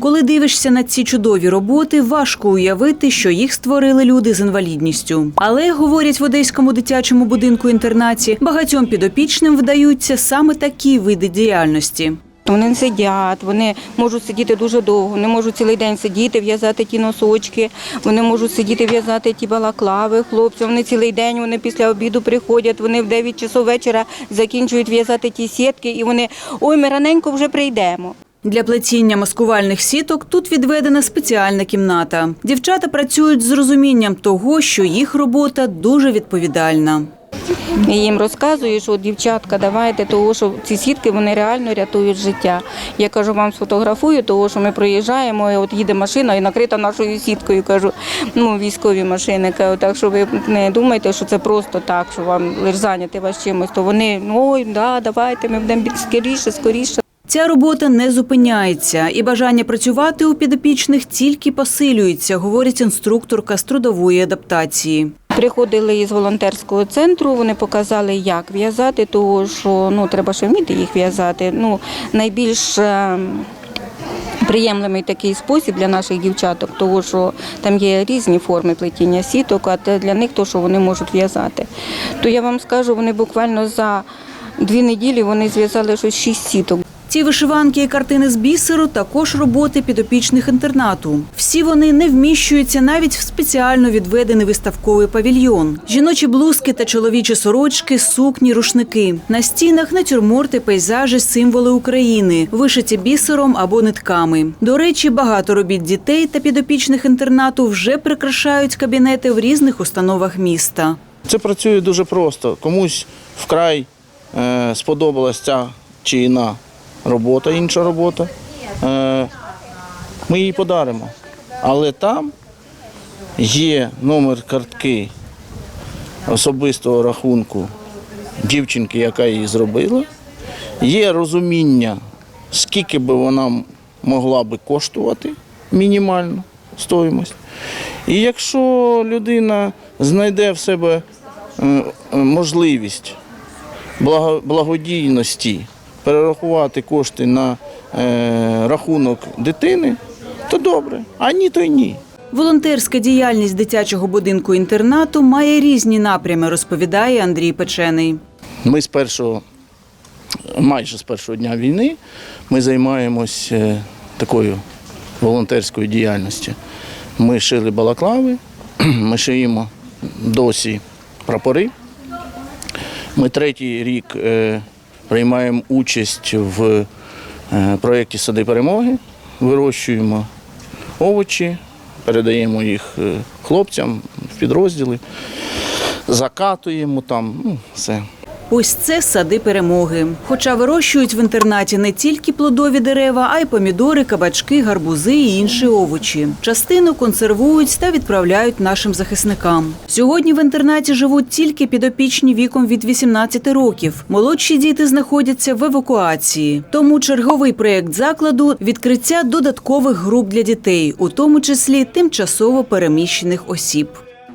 Коли дивишся на ці чудові роботи, важко уявити, що їх створили люди з інвалідністю. Але говорять в одеському дитячому будинку інтернаті, багатьом підопічним вдаються саме такі види діяльності. Вони не сидять, вони можуть сидіти дуже довго, вони можуть цілий день сидіти, в'язати ті носочки, вони можуть сидіти, в'язати ті балаклави, хлопці. Вони цілий день, вони після обіду приходять, вони в 9 часов вечора закінчують в'язати ті сітки, і вони ой, ми раненько вже прийдемо. Для плетіння маскувальних сіток тут відведена спеціальна кімната. Дівчата працюють з розумінням того, що їх робота дуже відповідальна. Я їм розказую, що дівчатка, давайте, того, що ці сітки вони реально рятують життя. Я кажу, вам сфотографую, того, що ми проїжджаємо, і от їде машина і накрита нашою сіткою. Кажу, ну військові машини. Кажу, так що ви не думайте, що це просто так, що вам лише зайняти вас чимось. То вони ой, да, давайте, ми будемо скоріше, скоріше. Ця робота не зупиняється, і бажання працювати у підопічних тільки посилюється, говорить інструкторка з трудової адаптації. Приходили із волонтерського центру, вони показали, як в'язати, тому що ну, треба ще вміти їх в'язати. Ну, найбільш е, приємлемий такий спосіб для наших дівчаток, тому що там є різні форми плетіння сіток, а для них то, що вони можуть в'язати. То я вам скажу, вони буквально за дві неділі вони зв'язали щось шість сіток. Ці вишиванки і картини з бісеру також роботи підопічних інтернату. Всі вони не вміщуються навіть в спеціально відведений виставковий павільйон. Жіночі блузки та чоловічі сорочки, сукні, рушники. На стінах натюрморти, пейзажі, символи України, вишиті бісером або нитками. До речі, багато робіт дітей та підопічних інтернату вже прикрашають кабінети в різних установах міста. Це працює дуже просто. Комусь вкрай е, сподобалась ця чи іна робота, інша робота. Е, ми її подаримо. Але там є номер картки особистого рахунку дівчинки, яка її зробила. Є розуміння, скільки би вона могла би коштувати мінімальну стоїмость. І якщо людина знайде в себе е, е, можливість благодійності перерахувати кошти на е, рахунок дитини, то добре, а ні, то й ні. Волонтерська діяльність дитячого будинку інтернату має різні напрями, розповідає Андрій Печений. Ми з першого, майже з першого дня війни, ми займаємось е, такою волонтерською діяльністю. Ми шили балаклави, ми шиємо досі прапори. Ми третій рік е, приймаємо участь в е, проєкті Сади перемоги, вирощуємо овочі, передаємо їх е, хлопцям в підрозділи, закатуємо там, ну, все. Ось це сади перемоги. Хоча вирощують в інтернаті не тільки плодові дерева, а й помідори, кабачки, гарбузи і інші овочі. Частину консервують та відправляють нашим захисникам. Сьогодні в інтернаті живуть тільки підопічні віком від 18 років. Молодші діти знаходяться в евакуації. Тому черговий проєкт закладу відкриття додаткових груп для дітей, у тому числі тимчасово переміщених осіб.